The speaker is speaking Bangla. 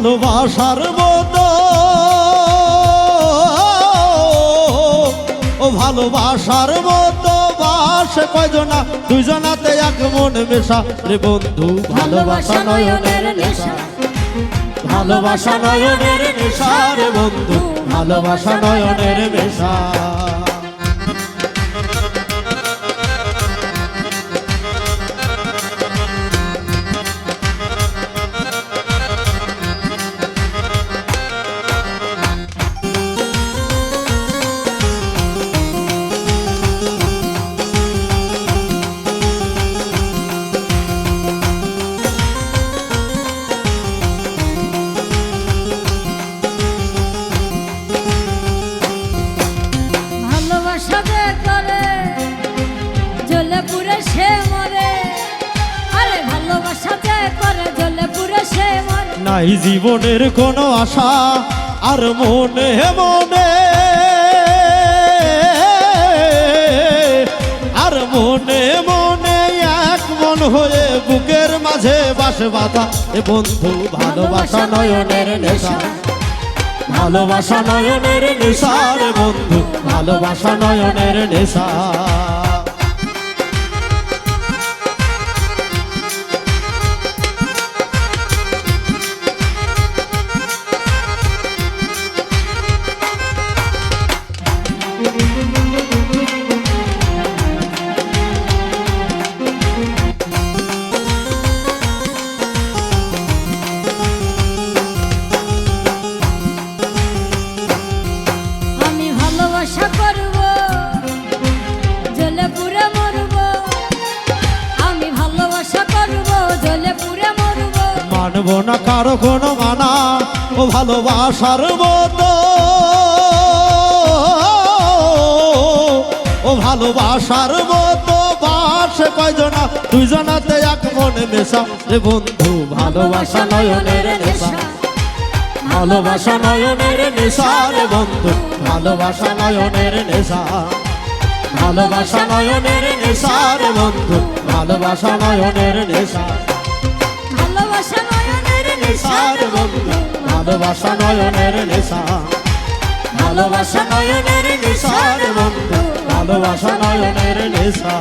ভালোবাসার মতো। ও ভালোবাসার মতো বাস কয়জনা? দুইজনাতে এক মন মেশা। রে বন্ধু ভালোবাসা নয়নের নেশা। ভালোবাসা নয়নের নেশা রে বন্ধু ভালোবাসা নয়নের নেশা। নাই জীবনের কোনো আশা, আর মনে মনে, আর মনে মনে এক মন হয়ে বুকের মাঝে বাসে বাধা। এ বন্ধু, ভালোবাসা নয়নের নেশা। ভালোবাসা নয়নের নেশা রে বন্ধু, ভালোবাসা নয়নের নেশা। মানব না, কারও কোনো মানা ও ভালোবাসার মতো। ও ভালোবাসার মতো বাস কয়জনা? দুইজনাতে এক মনে মেশা রে বন্ধু, ভালোবাসা নয়নের নেশা। ভালোবাসা নয়নের নেশা রে বন্ধু, ভালোবাসা নয়নের নেশা। ভালোবাসা নয়নের নেশা রে বন্ধু, ভালোবাসা নয়নের নেশা। নয়নের নেশা রে বন্ধু ভালোবাসা নয়নের নেশা। ভালোবাসা নয়নের নেশা বন্ধু ভালোবাসা নয়নের নেশা।